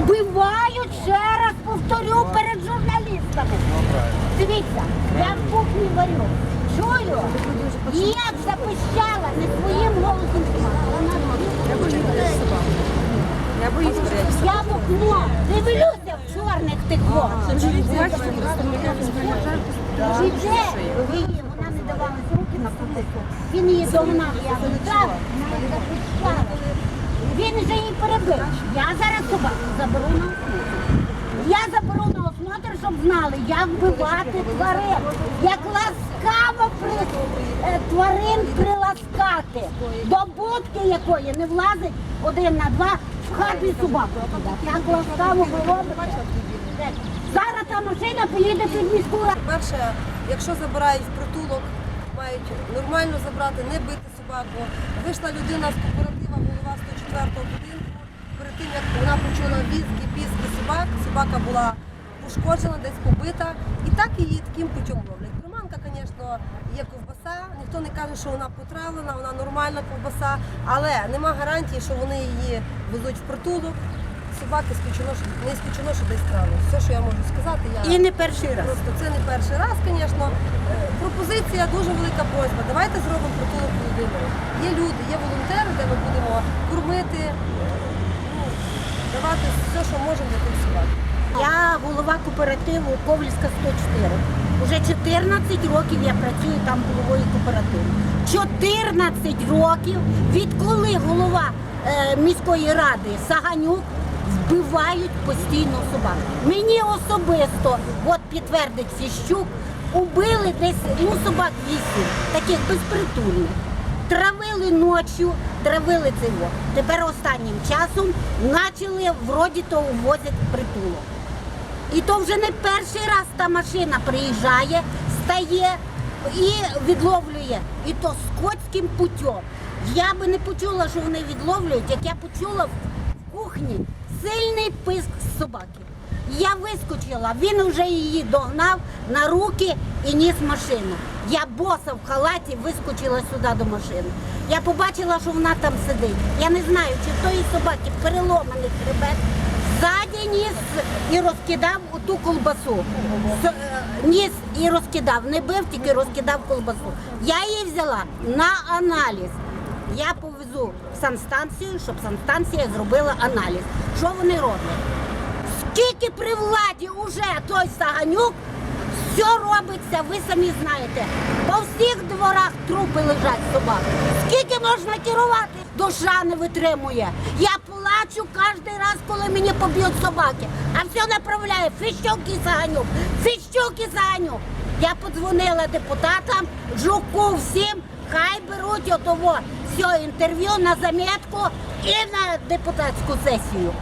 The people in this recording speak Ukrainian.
Вбивають, ще раз повторю перед журналістами. Дивіться, я в кухні варю. Чую, як запищала не своїм голосом. Я боюсь. Я в окно дивлюся в чорних тих. Вона не давала руки на кулику. Він її догнав, я вдав, вона запищала. Він вже її перебив. Я заберу на осмотр. Щоб знали, як вбивати тварин, як ласкаво при, е, тварин приласкати. До будки якої не влазить один на два в хаті собаку. Як ласкаво було. Зараз та машина поїде під міську. Перше, якщо забирають в притулок, мають нормально забрати, не бити собаку. Вийшла людина з кооператива, голова 104-го будинку. Перед тим, як вона почула візки, піски собак, собака була пошкоджена, десь побита. І так її таким путем ловлять. Приманка, звісно, є ковбаса. Ніхто не каже, що вона потравлена, вона нормальна ковбаса, але нема гарантії, що вони її везуть в притулок. Собаки що не скучено, що десь травлять. Все, що я можу сказати, я І не перший раз. Просто це не перший раз, звісно. Е, Пропозиція дуже велика просьба. Давайте зробимо притулок людиною. Є люди, є волонтери, де ми будемо кормити, е, давати все, що можемо для. Я голова кооперативу Ковлівська 104. Уже 14 років я працюю там головою кооперативу. 14 років, відколи голова е, міської ради Саганюк вбивають постійно собак. Мені особисто, от підтвердить Сіщук, убили десь ну, собак 8, таких безпритульних. Травили ночі, травили цього. Тепер останнім часом почали вроді то увозять в притулок. І то вже не перший раз та машина приїжджає, стає і відловлює. І то скотським путем. Я би не почула, що вони відловлюють, як я почула в кухні сильний писк собаки. Я вискочила, він вже її догнав на руки і ніс машину. Я боса в халаті вискочила сюди до машини. Я побачила, що вона там сидить. Я не знаю, чи в тої собаки переломаний хребет. Ззаді ніс і розкидав оту колбасу. Е, Ніс і розкидав. Не бив, тільки розкидав колбасу. Я її взяла на аналіз. Я повезу в санстанцію, щоб санстанція зробила аналіз. Що вони роблять? Скільки при владі уже той Саганюк, все робиться, ви самі знаєте. По всіх дворах трупи лежать собак. Скільки можна керувати? Душа не витримує. Я плачу кожен раз, коли мені поб'ють собаки. А все направляє Фіщук і Саганюк. Фіщук і Саганюк. Я подзвонила депутатам, жуку всім, хай беруть отово все інтерв'ю на замітку і на депутатську сесію.